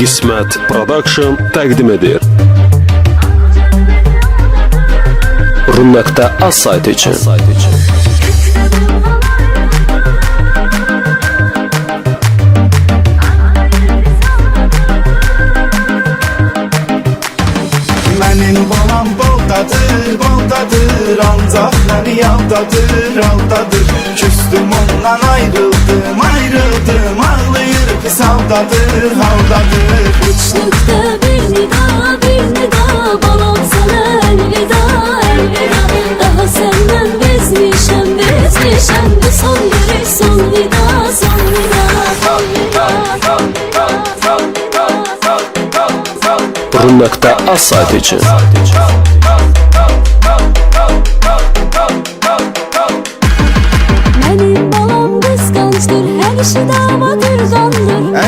Qismət Production təqdim edir. Runnaqda az sayt için. Mənim balam baldadır, baldadır Ancaq məni yaldadır, aldadır Küstüm ondan ayrıldım, ayrıldım Ağlayır haldadır, haldadır Kışlıkta bir nida bir nida. Balam sana elveda elveda. Daha senden bezmişem bezmişem. Bu son görüş son vida son vida Son son vida son vida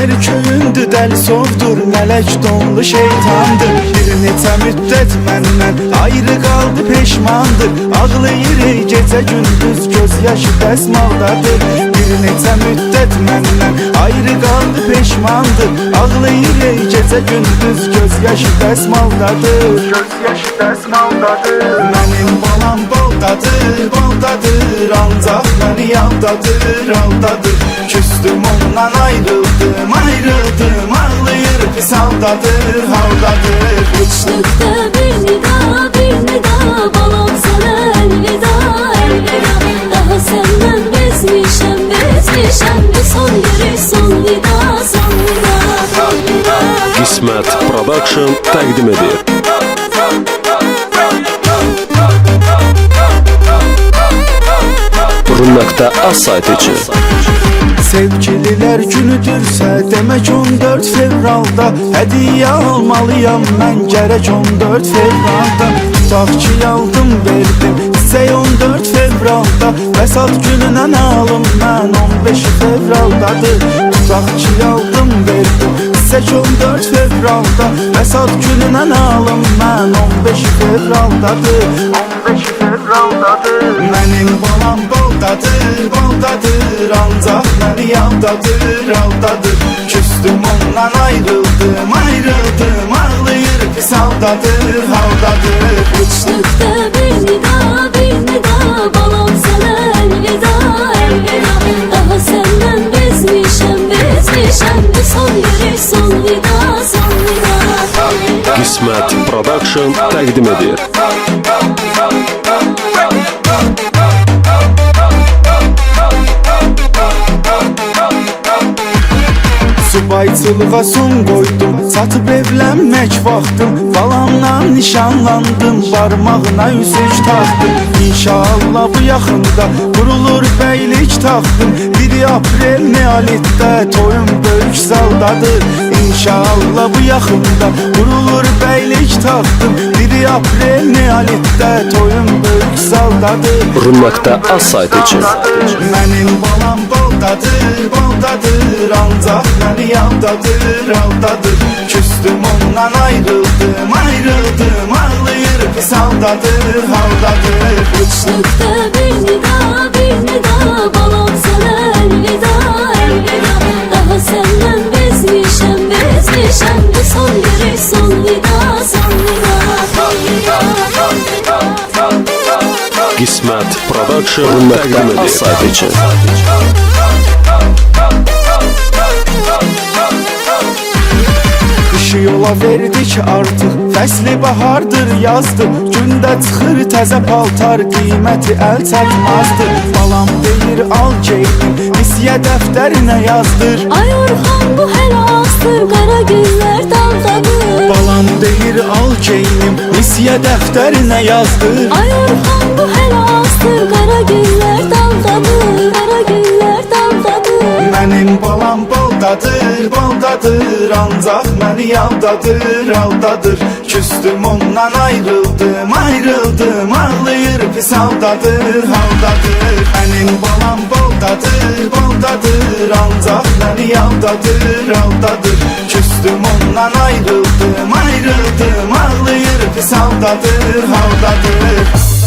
qandır Ər köyündü dəli sovdur, mələk donlu şeytandır. Bir neçə müddət məndən ayrı qaldı peşmandır. Ağlayır ey gecə gündüz göz yaşı dəsmaldadır Bir neçə müddət məndən ayrı qaldı peşmandır. Ağlayır ey gecə gündüz göz yaşı dəsmaldadır Göz yaşı dəsmaldadır Mənim balam baldadır, baldadır Ancaq məni yaldadır, aldadır. Küstüm ondan ayrıldım, ayrıldım. Ağlayır pis haldadır, haldadır Kışlıkta bir nida bir nida. Balam sana elveda elveda. Daha senden bezmişem bezmişem. Bu son görüş son vida son vida Qismət Production təqdim edir. Runnaqda az sayt için. Sevgililer günüdürsə demək 14 fevralda. Hədiyyə almalıyam mən gərək 14 fevralda. Tutaq aldım verdim sizə 14 fevralda. Vəsat gününə nə alım mən 15 fevraldadır. Tutaq aldım verdim sizə 14 fevralda. Vəsat gününə nə alım mən 15 fevraldadır. 15 fevraldadır Mənim balam baldadır, baldadır Ancaq məni yaldadır, aldadır Küstüm ondan ayrıldım, ayrıldım. Ağlayır pis haldadır, haldadır Kışlıkta bir nida bir nida. Balam sana elveda elveda. Daha senden bezmişem bezmişem. Bu son vida son vida son vida Qismət Production təqdim edir. Subayçılığa son qoydum Satıb evlənmək vaxtım Balamla nişanlandım Barmağına üzük taxdım İnşallah bu yaxında Qurulur bəylik taxtım 1 aprel neolitdə Toyum böyük zaldadır İnşallah bu yaxında Qurulur bəylik taxtım 1 aprel neolitdə Toyum böyük zaldadır Runnaqda az için. Mənim balam baldadır, baldadır Ancaq məni yaldadır, aldadır. Küstüm ondan ayrıldım, ayrıldım Ağlayır pis haldadır, haldadır Kışlıkta bir nida bir nida Balam sana elveda elveda. Daha senden bezmişem bezmişem Bu son görüş son vida son vida Qismət Production Runnaqda az sayt verdik artıq Fəsli bahardır, yazdır. Gündə çıxır təzə paltar Qiyməti əl çəkmazdır Balam deyir al geydim Misiyə dəftərinə yazdır. Ay Orhan bu hələ azdır Qara günlər daldadır Balam deyir al geynim Misiyə dəftərinə yazdır. Ay Orhan bu hələ azdır Qara günlər daldadır Qara günlər daldadır Mənim balam baldadır, baldadır Ancaq məni yaldadır, aldadır. Küstüm ondan ayrıldım, ayrıldım. Ağlayır pis haldadır, haldadır Mənim balam baldadır, baldadır. Ancaq məni yaldadır, aldadır. Küstüm ondan ayrıldım, ayrıldım. Ağlayır pis haldadır, haldadır